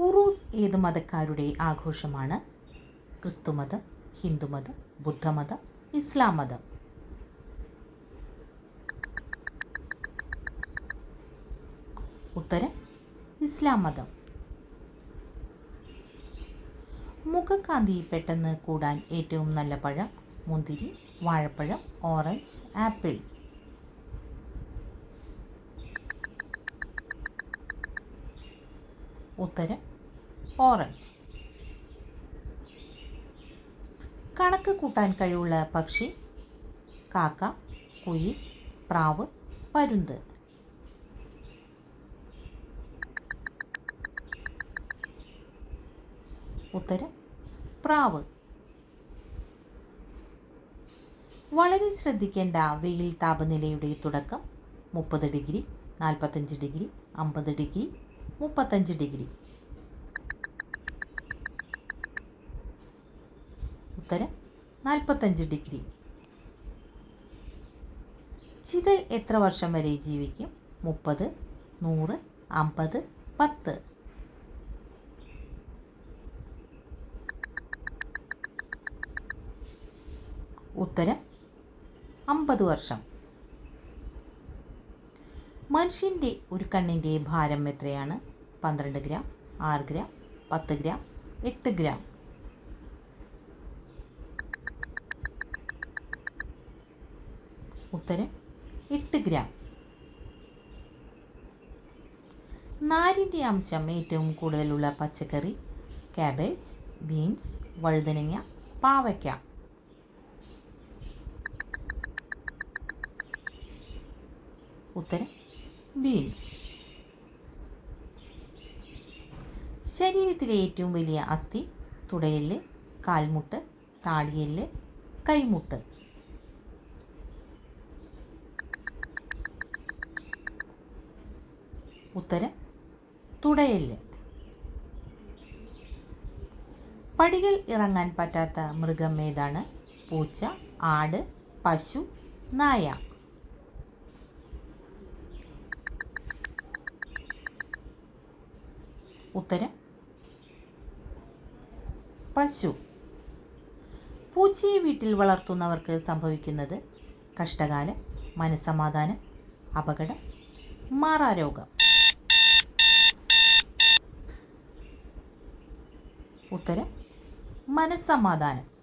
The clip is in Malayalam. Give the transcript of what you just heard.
ഉറൂസ് ഏത് മതക്കാരുടെ ആഘോഷമാണ്? ക്രിസ്തുമതം ഹിന്ദുമതം ബുദ്ധമതം ഇസ്ലാം മതം. ഉത്തരം ഇസ്ലാം മതം. മുഖകാന്തി പെട്ടെന്ന് കൂടാൻ ഏറ്റവും നല്ല പഴം മുന്തിരി വാഴപ്പഴം ഓറഞ്ച് ആപ്പിൾ. ഉത്തരം ഓറഞ്ച്. കണക്ക് കൂട്ടാൻ കഴിവുള്ള പക്ഷി കാക്ക കുയിൽ പ്രാവ് പരുന്ത്. ഉത്തരം പ്രാവ്. വളരെ ശ്രദ്ധിക്കേണ്ട വെയിൽ താപനിലയുടെ തുടക്കം മുപ്പത് ഡിഗ്രി നാൽപ്പത്തഞ്ച് ഡിഗ്രി അമ്പത് ഡിഗ്രി മുപ്പത്തഞ്ച് ഡിഗ്രി. ഉത്തരം നാൽപ്പത്തഞ്ച് ഡിഗ്രി. ചിതൽ എത്ര വർഷം വരെ ജീവിക്കും? മുപ്പത് നൂറ് അമ്പത് പത്ത്. ഉത്തരം അമ്പത് വർഷം. മനുഷ്യന്റെ ഒരു കണ്ണിന്റെ ഭാരം എത്രയാണ്? പന്ത്രണ്ട് ഗ്രാം ആറ് ഗ്രാം പത്ത് ഗ്രാം എട്ട് ഗ്രാം. ഉത്തരം എട്ട് ഗ്രാം. നാരിന്റെ അംശം ഏറ്റവും കൂടുതലുള്ള പച്ചക്കറി കാബേജ് ബീൻസ് വഴുതനങ്ങ പാവയ്ക്ക. ഉത്തരം ബീൻസ്. ശരീരത്തിലെ ഏറ്റവും വലിയ അസ്ഥി തുടയെല്ല് കാൽമുട്ട് താടിയെല്ല് കൈമുട്ട്. ഉത്തരം തുടയെല്ല്. പടികൾ ഇറങ്ങാൻ പറ്റാത്ത മൃഗം ഏതാണ്? പൂച്ച ആട് പശു നായ. ഉത്തരം? പശു. പൂച്ചയെ വീട്ടിൽ വളർത്തുന്നവർക്ക് സംഭവിക്കുന്നത് കഷ്ടകാലം മനസ്സമാധാനം അപകടം മാറാരോഗം. ഉത്തരം? മനസ്സമാധാനം.